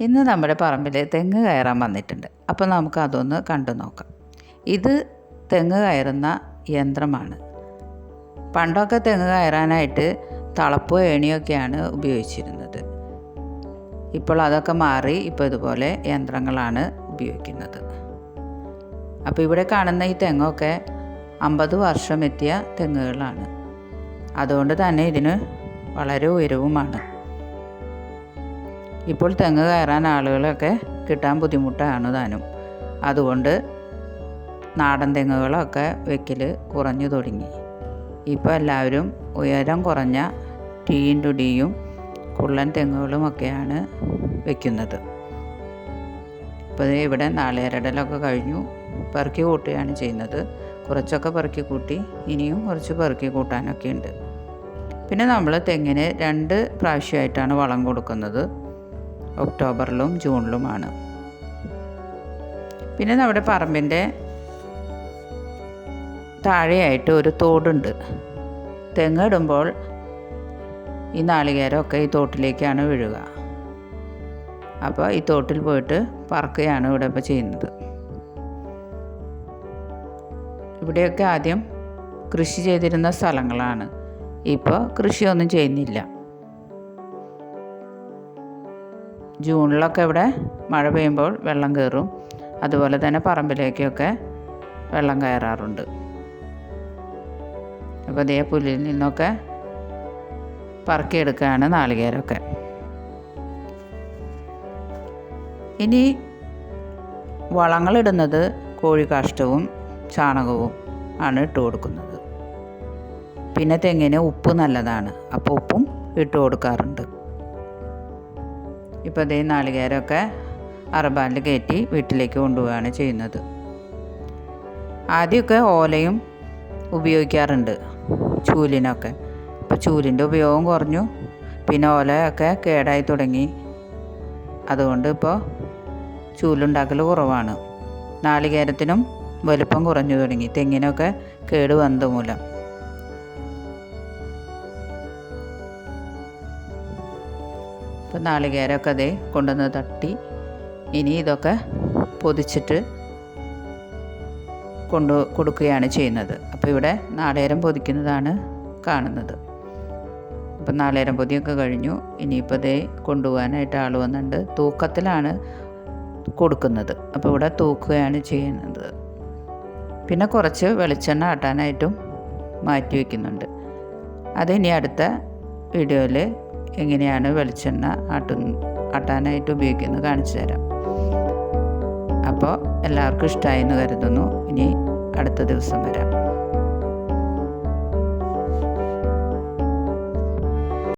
ഇന്ന് നമ്മുടെ പറമ്പിൽ തെങ്ങ് കയറാൻ വന്നിട്ടുണ്ട്. അപ്പോൾ നമുക്ക് അതൊന്ന് കണ്ടു നോക്കാം. ഇത് തെങ്ങ് കയറുന്ന യന്ത്രമാണ്. പണ്ടൊക്കെ തെങ്ങ് കയറാനായിട്ട് തളപ്പോ ഏണിയൊക്കെയാണ് ഉപയോഗിച്ചിരുന്നത്. ഇപ്പോൾ അതൊക്കെ മാറി ഇപ്പോൾ ഇതുപോലെ യന്ത്രങ്ങളാണ് ഉപയോഗിക്കുന്നത്. അപ്പോൾ ഇവിടെ കാണുന്ന ഈ തെങ്ങൊക്കെ അമ്പത് വർഷം എത്തിയ തെങ്ങുകളാണ്. അതുകൊണ്ട് തന്നെ ഇതിന് വളരെ ഉയരവുമാണ്. ഇപ്പോൾ തെങ്ങ് കയറാൻ ആളുകളൊക്കെ കിട്ടാൻ ബുദ്ധിമുട്ടാണ് താനും. അതുകൊണ്ട് നാടൻ തെങ്ങുകളൊക്കെ വെക്കൽ കുറഞ്ഞു തുടങ്ങി. ഇപ്പോൾ എല്ലാവരും ഉയരം കുറഞ്ഞ ടീയും ടുടിയും കുള്ളൻ തെങ്ങുകളുമൊക്കെയാണ് വെക്കുന്നത്. ഇപ്പോൾ ഇവിടെ നാളികേരടലൊക്കെ കഴിഞ്ഞു. പെറുക്കി കൂട്ടുകയാണ് ചെയ്യുന്നത്. കുറച്ചൊക്കെ പെറുക്കി കൂട്ടി ഇനിയും കുറച്ച് പെറുക്കി കൂട്ടാനൊക്കെ ഉണ്ട് പിന്നെ നമ്മൾ തെങ്ങിന് രണ്ട് പ്രാവശ്യമായിട്ടാണ് വളം കൊടുക്കുന്നത്. ഒക്ടോബറിലും ജൂണിലുമാണ്. പിന്നെ നമ്മുടെ പറമ്പിന്റെ താഴെയായിട്ട് ഒരു തോടുണ്ട്. തെങ്ങിടുമ്പോൾ ഈ നാളികേരമൊക്കെ ഈ തോട്ടിലേക്കാണ് വീഴുക. അപ്പോൾ ഈ തോട്ടിൽ പോയിട്ട് പറക്കുകയാണ് ഇവിടെ ഇപ്പോൾ ചെയ്യുന്നത്. ഇവിടെയൊക്കെ ആദ്യം കൃഷി ചെയ്തിരുന്ന സ്ഥലങ്ങളാണ്. ഇപ്പോൾ കൃഷിയൊന്നും ചെയ്യുന്നില്ല. ജൂണിലൊക്കെ ഇവിടെ മഴ പെയ്യുമ്പോൾ വെള്ളം കയറും. അതുപോലെ തന്നെ പറമ്പിലേക്കൊക്കെ വെള്ളം കയറാറുണ്ട്. അപ്പോൾ അതേ പുല്ലിൽ നിന്നൊക്കെ പറക്കിയെടുക്കുകയാണ് നാളികേരമൊക്കെ. ഇനി വളങ്ങളിടുന്നത് കോഴിക്കാഷ്ടവും ചാണകവും ആണ് ഇട്ട് കൊടുക്കുന്നത്. പിന്നെ തെങ്ങിന് ഉപ്പ് നല്ലതാണ്. അപ്പോൾ ഉപ്പും ഇട്ട് കൊടുക്കാറുണ്ട്. ഇപ്പോൾ അതേ നാളികേരമൊക്കെ അറബാനിൽ കയറ്റി വീട്ടിലേക്ക് കൊണ്ടുപോവുകയാണ് ചെയ്യുന്നത്. ആദ്യമൊക്കെ ഓലയും ഉപയോഗിക്കാറുണ്ട് ചൂലിനൊക്കെ. ഇപ്പോൾ ചൂലിന്റെ ഉപയോഗം കുറഞ്ഞു. പിന്നെ ഓലയൊക്കെ കേടായി തുടങ്ങി. അതുകൊണ്ട് ഇപ്പോൾ ചൂലുണ്ടാക്കൽ കുറവാണ്. നാളികേരത്തിനും വലുപ്പം കുറഞ്ഞു തുടങ്ങി. തെങ്ങിനൊക്കെ കേട് വന്നത് മൂലം. ഇപ്പം നാളികേരമൊക്കെ അതേ കൊണ്ടുവന്ന് തട്ടി. ഇനി ഇതൊക്കെ പൊതിച്ചിട്ട് കൊണ്ടു കൊടുക്കുകയാണ് ചെയ്യുന്നത്. അപ്പോൾ ഇവിടെ നാളേരം പൊതിക്കുന്നതാണ് കാണുന്നത്. അപ്പം നാളേരം പൊതിയൊക്കെ കഴിഞ്ഞു. ഇനിയിപ്പോൾ ദേ കൊണ്ടുപോകാനായിട്ട് ആൾ വന്നിട്ടുണ്ട്. തൂക്കത്തിലാണ് കൊടുക്കുന്നത്. അപ്പോൾ ഇവിടെ തൂക്കുകയാണ് ചെയ്യുന്നത്. പിന്നെ കുറച്ച് വെളിച്ചെണ്ണ ആട്ടാനായിട്ടും മാറ്റി വയ്ക്കുന്നുണ്ട്. ഇനി അടുത്ത വീഡിയോയിൽ എങ്ങനെയാണ് വെളിച്ചെണ്ണ ആട്ടു ആട്ടാനായിട്ട് ഉപയോഗിക്കുന്നത് കാണിച്ചു തരാം. അപ്പോൾ എല്ലാവർക്കും ഇഷ്ടമായി എന്ന് കരുതുന്നു. ഇനി അടുത്ത ദിവസം വരാം.